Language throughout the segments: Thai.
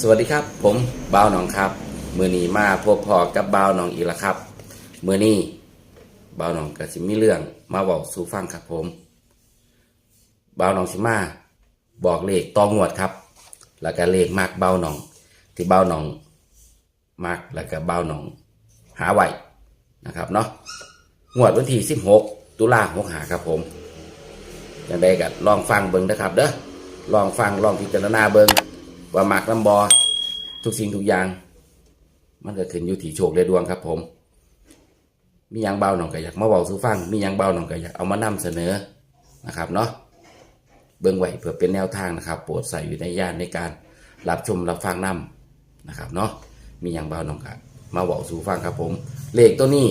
สวัสดีครับ ผมบ่าวหนองครับ มือนี้มาพบพอกับบ่าวหนองอีกแล้วครับ มือนี้บ่าวหนองก็สิมีเรื่องมาบอกสู่ฟังครับผมบ่าวหนองสิมาบอกเลขตองวดครับ แล้วก็เลขมากบ่าวหนอง ที่บ่าวหนองมากแล้วก็บ่าวหนอง หาไหวนะครับเนาะงวดวันที่16 ตุลาคม65ครับผมยังได้ก็ลองฟังเบิ่งนะครับเด้อลองฟังลองพิจารณาเบิ่ง ว่าหมักน้ำบอทุกสิ่งทุกอย่าง มันก็ขึ้นอยู่ที่โชคและดวงครับผม มีหยังเบาหน่องก็อยากมาเบาสู่ฟัง มีหยังเบาหน่องก็อยากเอามานำเสนอนะครับเนาะเบิ่งไว้เพื่อเป็นแนวทางนะครับ โปรดใส่อยู่ในย่านในการรับชมรับฟังนํนะครับเนาะมีหยังเบาหน่องก็มาเบาสู่ฟังครับผม เลขตัวนี้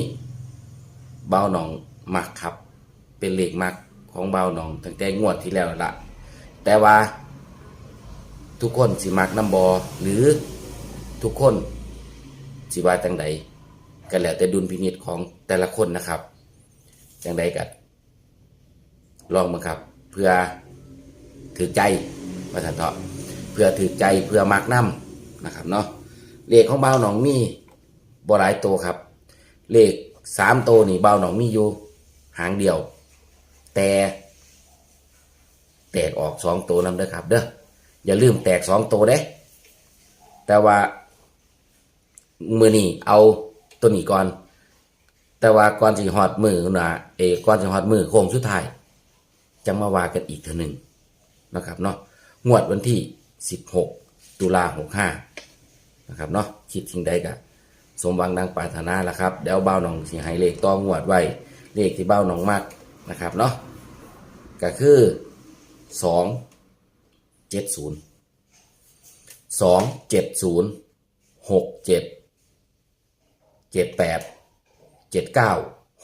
เบาหน่องมักครับ เป็นเลขมักของเบาหน่องตั้งแต่งวดที่แล้วละแต่ว่า ทุกคนสิมักน้ำบอหรือทุกคนสิว่าจังใดก็แล้วแต่ดุลพินิจของแต่ละคนนะครับจังใดกันลองมาครับ เพื่อถือใจมาทันเถาะเพื่อถือใจเพื่อมักน้ำนะครับเนาะเลขของเบาหนองมีบ่หลายตัวครับ เลขสามตัวนี่เบาหนองมีอยู่หางเดียว แต่แตกออกสองตัวนำเด้อครับ เด้อ อย่าลืมแตกสองตัวเด้ แต่ว่า มือนี่เอาตัวนี้ก่อน แต่ว่าก่อนสิฮอดมือนะเอก่อนสิฮอดมือโค้งสุดท้ายจะมาว่ากันอีกเทีหนึ่งนะครับเนาะงวดวันที่ 16 ตุลา65นะครับเนาะคิดทิ้งใดกะสมหวังดังปรารถนาแล้วครับเดี๋ยวเบ้าหนองสิให้เลขต้องงวดไว้เลขที่เบ้าหนองมากนะครับเนาะก็คือ 2 เจ็ดศูนย์สองเจ็ดศูนย์หกเจ็ดเจ็ดแปดเจ็ดเก้า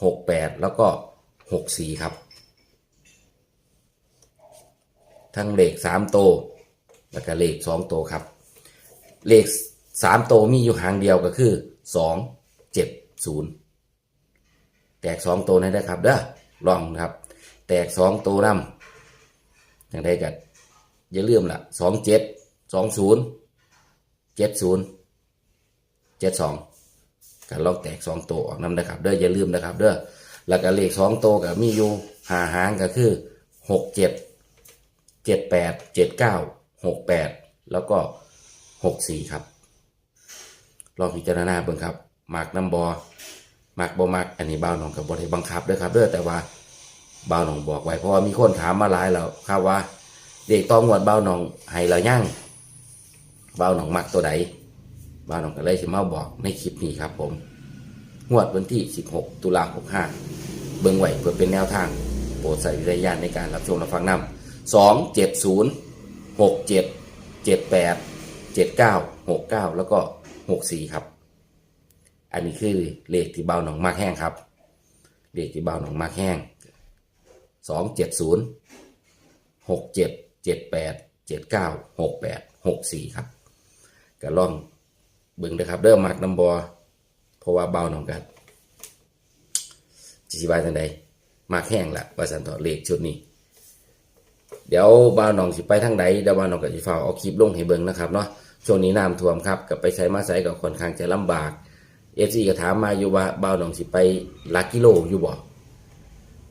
หกแปดแล้วก็หกสี่ครับ ทั้งเลขสามโตแล้วก็เลขสองโตครับ เลขสามโตมีอยู่หางเดียวก็คือสองเจ็ดศูนย์แตกสองโตวนั่นนะครับเด้อลองครับ แตกสองโตวนำอย่างไรกัน อย่าลืมล่ะสองเจ็ดสองศูนย์เจ็ดศูนย์เจ็ดสองการลอกแตกสองตัวออกนำนะครับ เด้ออย่าลืมนะครับ เด้อแล้วก็เลขสองตัวกับมีอยู่หาหางก็คือหกเจ็ดเจ็ดแปดเจ็ดเก้าหกแปดแล้วก็หกสี่ครับ ลองพิจารณาเบิ่งครับหมากน้ำบอหมากบอมักอันนี้บ้าหนองกับบอได้บังคับด้อครับเด้อแต่ว่าบ้าหนองบอกไว้เพราะว่ามีคนถามมาหลายแล้วครับว่า เด็กต้องงวดเบาหนองให้เรายั่งเบาหนองมักตัวใดเบาหนองก็เลยสิมาบอกในคลิปนี้ครับ ผมงวดวันที่ 16 ตุลาคม65 เบิ่งไว้เพื่อเป็นแนวทาง โปรดใส่วิจารณญาณในการรับชมรับฟังนำสองเจ็ดศูนย์หกเจ็ดเจ็ดแปดเจ็ดเก้าหกเก้าแล้วก็หกสี่ครับ อันนี้คือเลขที่เบาหนองมากแห้งครับ เลขที่เบาหนองมากแห้งสองเจ็ดศูนย์หกเจ็ด เจ็ดแปดเจ็ดเก้าหกแปดหกสี่ครับก็ลองเบิ่งนะครับเริ่มมักน้ำบอเพราะว่าเบาหนองกันจิบายทันใดมากแห้งละว่าสันต่อเลขชุดนี้ เดี๋ยวบ่าวหนองสิไปทางใดเดี๋ยวบ่าวหนองก็สิฟ้าเอาคลิปลงให้เบิ่งนะครับเนาะช่วงนี้น้ำท่วมครับกับไปใช้มาใช้กับค่อนข้างจะลำบากเอฟซีก็ถามมาอยู่ว่าบ่าวหนองสิไปลักกิโลอยู่บ่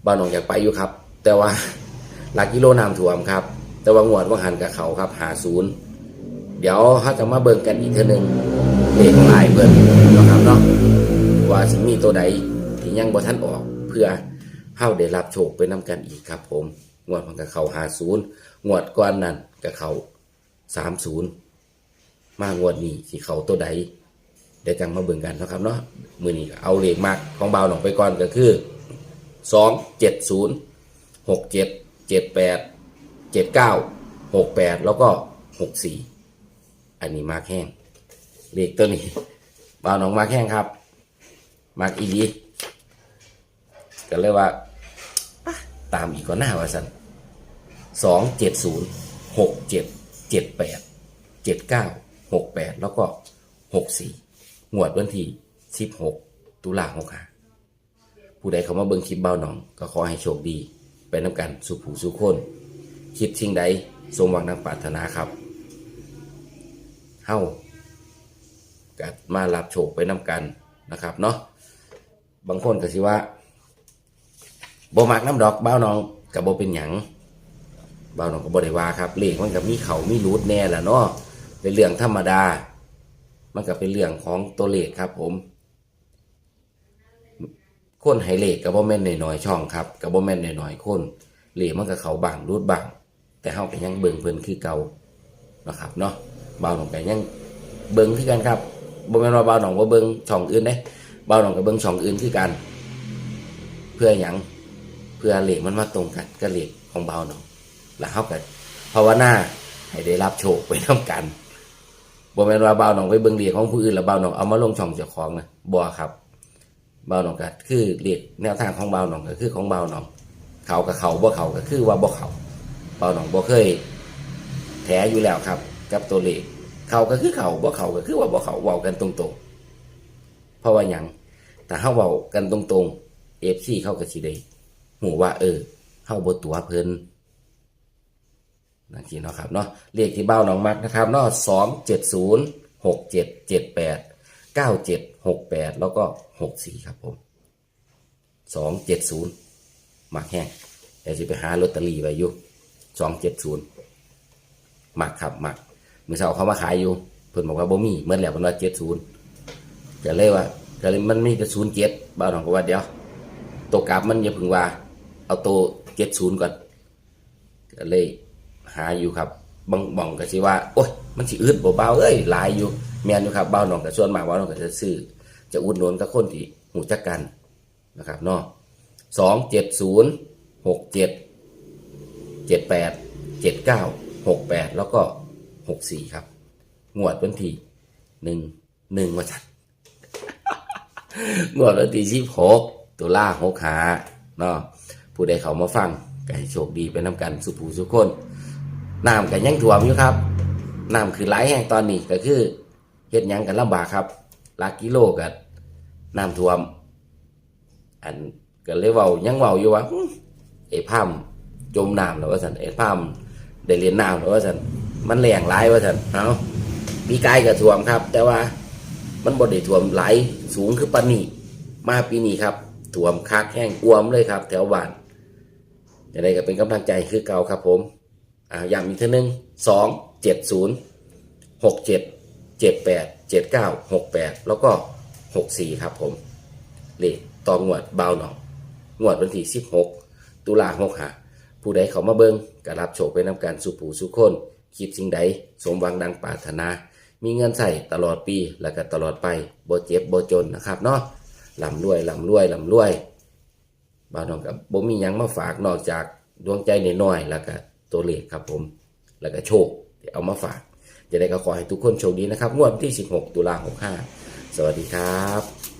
บ่าวหนองอยากไปอยู่ครับ แต่ว่าหลักกิโลน้ำท่วมครับ แต่ว่างวดว่าหันกับเขาครับหาศูนย์เดี๋ยวเขาจะมาเบิ่งกันอีกเทีหนึ่งเลขหลายเบิ่งนะครับเนาะว่าสิมีตัวใดที่ยังบ่ทันออกเพื่อเฮาได้รับโชคไปนํกันอีกครับ ผมงวดมันกับเขาหาศูนย์งวดก่อนนั้นกับเขาสามศูนย์มางวดนี้สิเขาตัวใดเดี๋ยวจังมาเบิ่งกันนะครับเนาะมือนี้เอาเลขมากของเบาหนองไปก่อนก็คือสองเจ็ดศูนย์หกเจ็ดเจ็ดแปด จ็ดเก้าหกแปดแล้วก็หกสี่อันนี้มาแห้งเลขตัวนี้บาวหนองมาแห้งครับ มาอีดีก็เลยว่า ตามอีกก็น่าว่าสันสองเจ็ดศูนย์หกเจ็ดเจ็ดแปดเจ็ดเก้าหกแปดแล้วก็หกสี่งวดวันที่สิบหกตุลาหกห้าผู้ใดเขามาเบิ่งคลิปเบาหนอง ก็ขอให้โชคดี ไปน้ำกันสุขผู้สุขคน คิดสิ่งใดสมหวังดังปรารถนาครับเฮ้าก็มารับโชคไปนํกันนะครับเนาะบางคนก็สิว่าบ่มักน้ำดอกบ้าน้องก็บ่เป็นหยังบ้าน้องก็บ่ได้ว่าครับเลขมันก็มีเขามีรูดแน่แหละเนาะเป็นเรื่องธรรมดา มันก็เป็นเรื่องของตัวเลขครับ ผมคนให้เลขกับบ่แม่นหน้อยๆช่องครับกับบ่แม่นหน้อยๆคนเลขมันก็เขาบางรูดบาง แต่เฮาก็ยังเบิ่งเพิ่นคือเก่านะครับเนาะบาหนองก็ยังเบิ่งคือกันครับบ่แม่นว่าบาหนองบ่เบิ่งช่องอื่นเด้บาหนองก็เบิ่งช่องอื่นคือกัน เพื่อหยังเพื่อเลขมันมาตรงกันกับเลขของบาหนองแล้วเฮาก็ภาวนาให้ได้รับโชคไปนํกันบ่แม่นว่าบาหนองไปเบิ่งเลขของผู้อื่นแล้วบาหนองเอามาลงช่องเจ้าของนะบ่ครับเบาหนองก็คือเรียกแนวทางของเบาหนองก็คือของเบาหนองเขากับเขาบ่เขาก็คือว่าบ่เขา เบาหนองบ่เคยแถอยู่แล้วครับ กับตัวเลขเขาก็คือเขาบ่เขาก็คือว่าบ่เขาเว้ากันตรงๆ เพราะว่าหยังแต่เฮาเว้ากันตรงๆ FC เขาก็สิได้หูว่า เออเฮาบ่ตัวเพิ่นนั่นสิเนาะครับเนาะเลขที่เบ้าหนองมักนะครับเนาะ270 6778เก้าเจ็ดหกแปดแล้วก็หกสี่ครับผมสองเจ็ดศูนย์มักแห้งเดี๋ยวจะไปหาลอตเตอรี่ไปอยู่ สองเจ็ดศูนย์มักครับมักมือเช้าเขามาขายอยู่เพิ่นบอกว่าบ่มีเมื่อแล้วเพิ่นว่าเจ็ดศูนย์ก็เลยว่าก็เลยมันมีแต่ศูนย์เจ็ดบ้านของก็ว่าเดี๋ยวตัวกลับมันอย่าพึงว่า เอาตัวเจ็ดศูนย์ก่อนก็เลยหาอยู่ครับบางบองก็สิว่า โอ๊ยมันสิอึดบ่เบาเอ้ยหลายอยู่แม่นอยู่ครับเบาหนองก็ส่วนมากเบาหนองก็จะซื้อจะอุดหนุนกับคนที่หูจักกันนะครับเนาะสองเจ็ดศูนย์หกเจ็ด เจ็ดแปดเจ็ดเก้าหกแปดแล้วก็หกสี่ครับ งวดวันที่หนึ่งหนึ่งวันจันทร์งวดวันที่สิบหกตุลาหกหาเนาะผู้ใดเขามาฟังก็ให้โชคดีไปน้ำกันสุภูสุคนน้ำกันยังท่วมอยู่ครับน้ำคือไหลแห้งตอนนี้ก็คือเฮ็ดยังกันลำบากครับลักกิโลกับน้ำท่วม อันก็เลยเว้ายังเว้าอยู่ว่าอื้อไอ้พ่ำ จมน้ำแล้วว่าสันไอ้พ่ำได้เรียนน้ำแล้วว่าสันมันแรงหลายว่าสันเอาปีกายก็ท่วมครับ แต่ว่ามันบ่ได้ท่วมไหลายสูงคือปานีมาปีนี้ครับท่วมคักแห้งอ้วมเลยครับ แถวบ้านจะได้ก็เป็นกำลังใจคือเก่าครับผมอ่าย้ำอีกทีหนึ่งสองเจ็ดศูนย์หกเจ็ดเจ็ดแปดเจ็ดเก้าหกแปดแล้วก็หกสี่ครับผมเลขต่องวดเบาหน่องงวดวันที่สิบหกตุลาหกหา ผู้ใดเขามาเบิงก็รับโชคไปนำการสุผูสุคนคิดสิ่งใด สมหวังดังปรารถนา มีเงินใส่ตลอดปีแล้วก็ตลอดไปบ่เจ็บบ่จนนะครับเนาะลำรวยลำรวยลำรวยบ่าวน้องกับบ่มียังมาฝากนอกจากดวงใจน้อยๆแล้วก็ตัวเลขครับผม แล้วก็โชคที่เอามาฝากจะได้ก็ขอให้ทุกคนโชคดีนะครับงวดวันที่ 16 ตุลา65 สวัสดีครับ